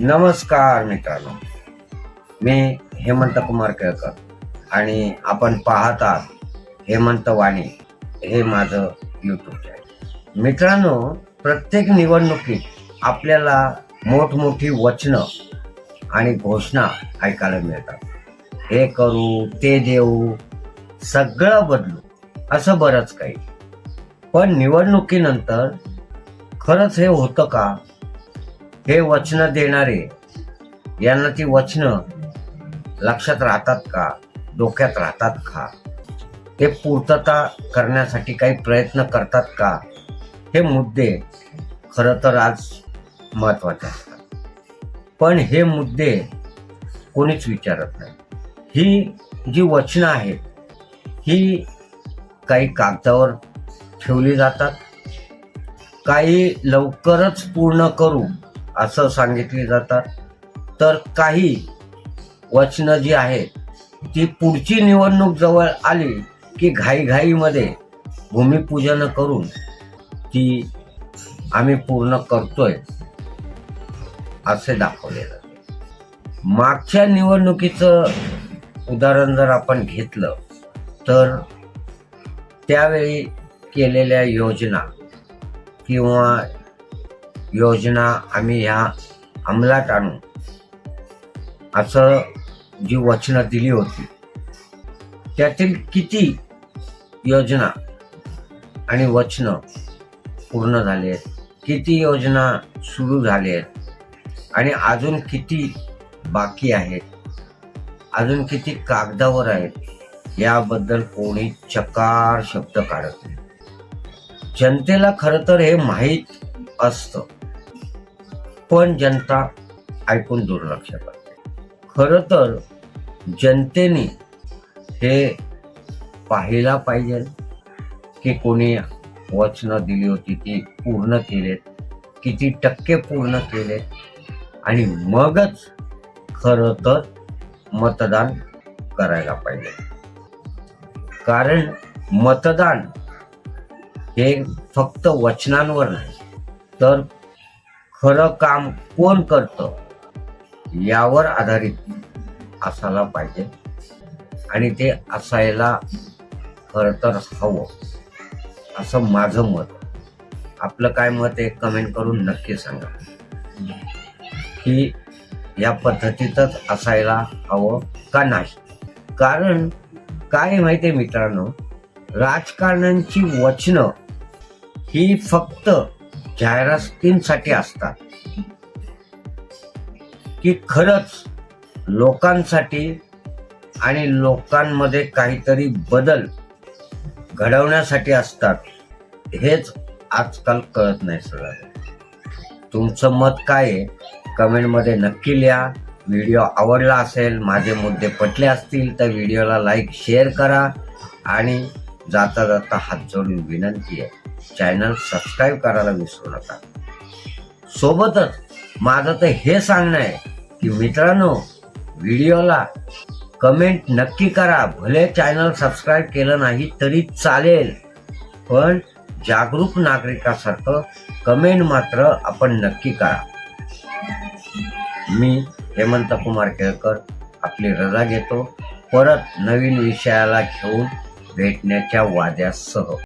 नमस्कार मित्रांनो. मी हेमंत कुमार केळकर आणि आपण पाहत आहात हेमंत वाणी हे माझं यूट्यूब चॅनल मित्रांनो प्रत्येक निवडणुकीत आपल्याला मोठमोठी वचनं आणि घोषणा ऐकायला मिळतात. हे करू ते देऊ सगळं बदलू असं बरंच काही. पण निवडणुकीनंतर खरंच हे होतं का? हे वचनं देणारे यांना ती वचनं लक्षात राहतात का? डोक्यात राहतात का? ते पूर्तता करण्यासाठी काही प्रयत्न करतात का? हे मुद्दे खरं तर आज महत्त्वाचे असतात. पण हे मुद्दे कोणीच विचारत नाही. ही जी वचनं आहेत ही काही कागदावर ठेवली जातात. काही लवकरच पूर्ण करू असं सांगितली जातात. तर काही वचनं जी आहेत ती पुढची निवडणूक जवळ आली की घाईघाईमध्ये भूमिपूजन करून ती आम्ही पूर्ण करतोय असे दाखवले जाते मागच्या निवडणुकीचं उदाहरण जर आपण घेतलं तर त्यावेळी केलेल्या योजना किंवा योजना आम्ही ह्या अंमलात आणू. असं जी वचनं दिली होती त्यातील किती योजना आणि वचनं पूर्ण झाली आहेत? किती योजना सुरू झाली आहेत? आणि अजून किती बाकी आहेत? अजून किती कागदावर आहेत? याबद्दल कोणी चकार शब्द काढत नाही. जनतेला खरं तर हे माहीत असतं. पण जनता ऐकून दुर्लक्ष करते खरं तर जनतेने हे पाहायला पाहिजे की कोणी वचनं दिली होती ती पूर्ण केलेत किती टक्के पूर्ण केलेत. आणि मगच खरं तर मतदान करायला पाहिजे. कारण मतदान हे फक्त वचनांवर नाही तर खरं काम कोण करतं यावर आधारित असायला पाहिजे. आणि ते असायला खरं तर हवं असं माझं मत. आपलं काय मत आहे कमेंट करून नक्की सांगा. की या पद्धतीतच असायला हवं का नाही? कारण काय माहितीये मित्रांनो? राजकारण्यांची वचनं ही फक्त जाहिरातींसाठी असतात. की खरंच लोकांसाठी आणि लोकांमध्ये काहीतरी बदल घडवण्यासाठी असतात हेच आजकाल कळत नाही सगळं तुमचं मत काय आहे? कमेंटमध्ये नक्की लिहा. व्हिडिओ आवडला असेल माझे मुद्दे पटले असतील तर व्हिडिओला लाईक शेअर करा आणि जाता जाता हात जोडून विनंती आहे. चॅनल सबस्क्राईब करायला विसरू नका. सोबतच माझं तर हे सांगणं आहे की मित्रांनो व्हिडिओला कमेंट नक्की करा. भले चॅनल सबस्क्राईब केलं नाही तरी चालेल पण जागरूक नागरिकासारखं कमेंट मात्र आपण नक्की करा. मी हेमंत कुमार केळकर आपली रजा घेतो. परत नवीन विषयाला घेऊन भेटण्याच्या वाद्यासह.